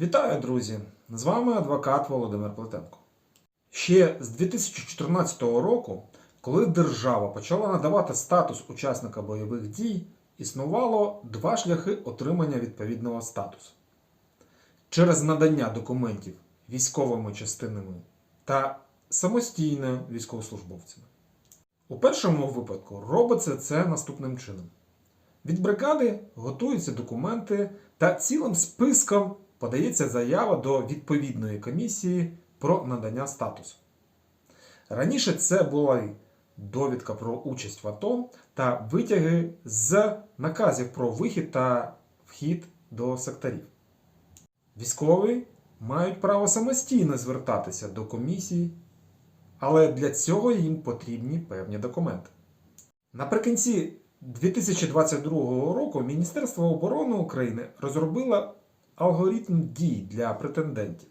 Вітаю, друзі! З вами адвокат Володимир Плетенко. Ще з 2014 року, коли держава почала надавати статус учасника бойових дій, існувало два шляхи отримання відповідного статусу: через надання документів військовими частинами та самостійно військовослужбовцями. У першому випадку робиться це наступним чином. Від бригади готуються документи та цілим списком подається заява до відповідної комісії про надання статусу. Раніше це була довідка про участь в АТО та витяги з наказів про вихід та вхід до секторів. Військові мають право самостійно звертатися до комісії, але для цього їм потрібні певні документи. Наприкінці 2022 року Міністерство оборони України розробило алгоритм дій для претендентів.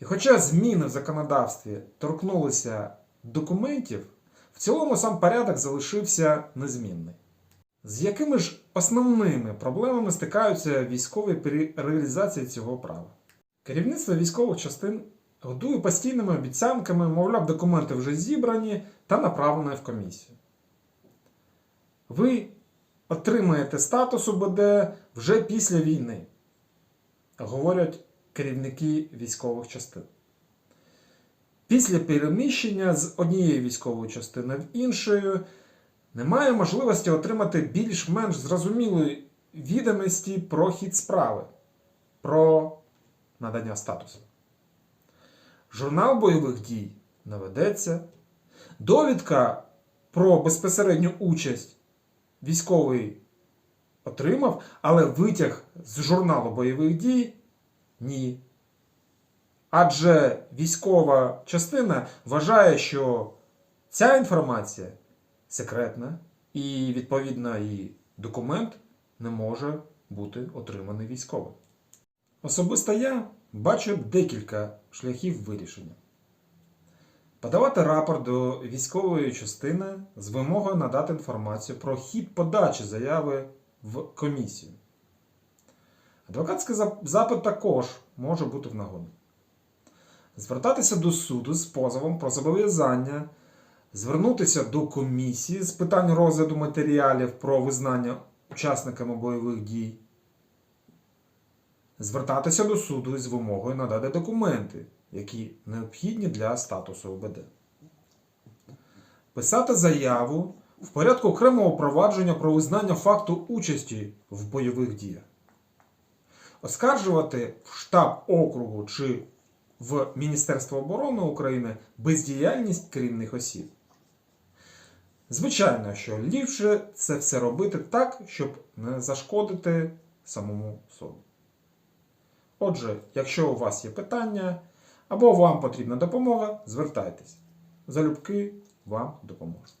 І хоча зміни в законодавстві торкнулися документів, в цілому сам порядок залишився незмінний. З якими ж основними проблемами стикаються військові при реалізації цього права? Керівництво військових частин годує постійними обіцянками, мовляв, документи вже зібрані та направлені в комісію. Ви отримаєте статус УБД вже після війни, говорять керівники військових частин. Після переміщення з однієї військової частини в іншу немає можливості отримати більш-менш зрозумілої відомості про хід справи, про надання статусу. Журнал бойових дій наведеться, довідка про безпосередню участь військовий отримав, але витяг з журналу бойових дій ні. Адже військова частина вважає, що ця інформація секретна, і, відповідно, і документ не може бути отриманий військовим. Особисто я бачу декілька шляхів вирішення. Подавати рапорт до військової частини з вимогою надати інформацію про хід подачі заяви в комісію. Адвокатський запит також може бути в нагоді. Звертатися до суду з позовом про зобов'язання, звернутися до комісії з питань розгляду матеріалів про визнання учасниками бойових дій, звертатися до суду із вимогою надати документи, які необхідні для статусу ОБД. Писати заяву в порядку окремого провадження про визнання факту участі в бойових діях. Оскаржувати в штаб округу чи в Міністерство оборони України бездіяльність керівних осіб. Звичайно, що ліпше це все робити так, щоб не зашкодити самому собі. Отже, якщо у вас є питання або вам потрібна допомога, звертайтесь. Залюбки вам допоможуть.